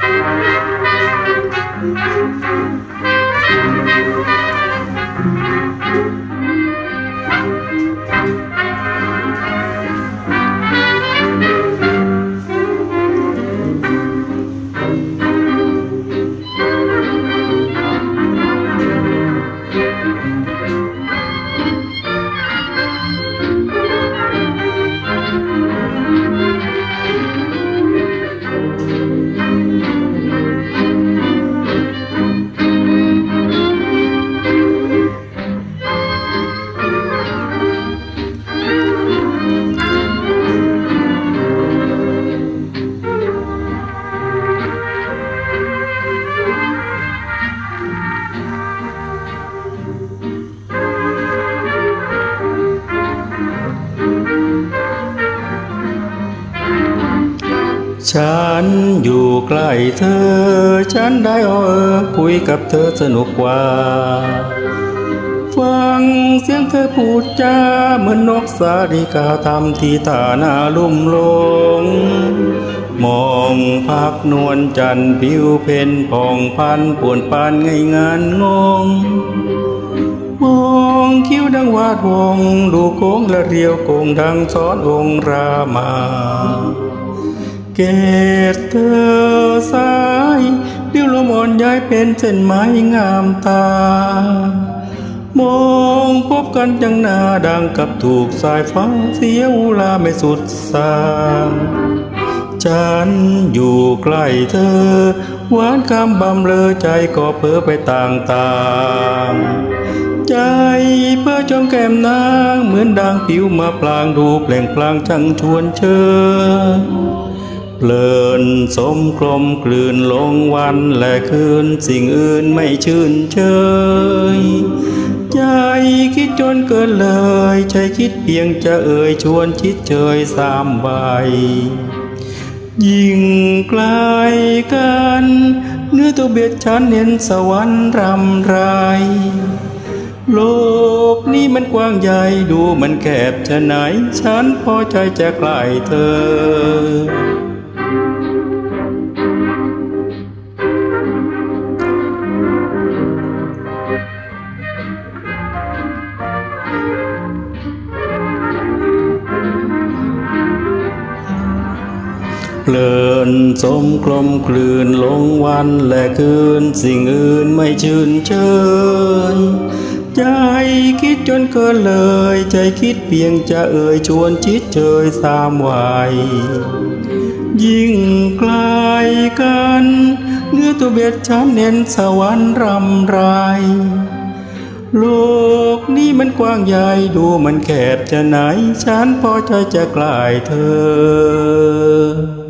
Thank you. ฉันอยู่ใกล้เธอ ฉันได้เออคุยกับเธอสนุกกว่า ฟังเสียงเธอพูดจาเหมือนนกสาริกาทำที่ตาหน้าลุ่มลง มองพักนวลจันทร์ผิวเพนผ่องพันป่วนปานไงงานงงมองคิ้วดังวาดวง ดูโค้งและเรียวโกงดังซ้อนองรามา เกศเธอสายเลี้ยวลมอ่อนย้ายเป็นเส้นไม้งามตา มองพบกันจังหน้าดังกับถูกสายฟ้าเสียวลาไม่สุดสางฉันอยู่ใกล้เธอ หวานคำบำเลอใจก็เพ้อไปต่างๆ ใจเพื่อจมแก้มนางเหมือนดังผิวมาปลางดูเปล่งปลางช่างชวนเชิญ เพลินสมกลมกลืนลงวันและคืน สิ่งอื่นไม่ชื่นเชยใจคิดจนเกินเลย ใจคิดเพียงจะเอ่ยชวนชิดเชยสามใบยิ่งไกลกันเนื้อตัวเบียดฉันเห็นสวรรค์รำไร โลกนี้มันกว้างใหญ่ดูมันแคบจะไหน ฉันพอใจจะใกล้เธอ เพลินสมกลมกลืนลงวันและคืน สิ่งอื่นไม่ชื่นเชยใจคิดจนเกินเลย ใจคิดเพียงจะเอ่ยชวนชิดเชยสามวัยยิ่งไกลกันเนื้อตัวเบียดฉันเน้นสวรรค์รำไรโลกนี้มันกว้างใหญ่ดูมันแคบจะไหน ฉันพอใจจะกลายเธอ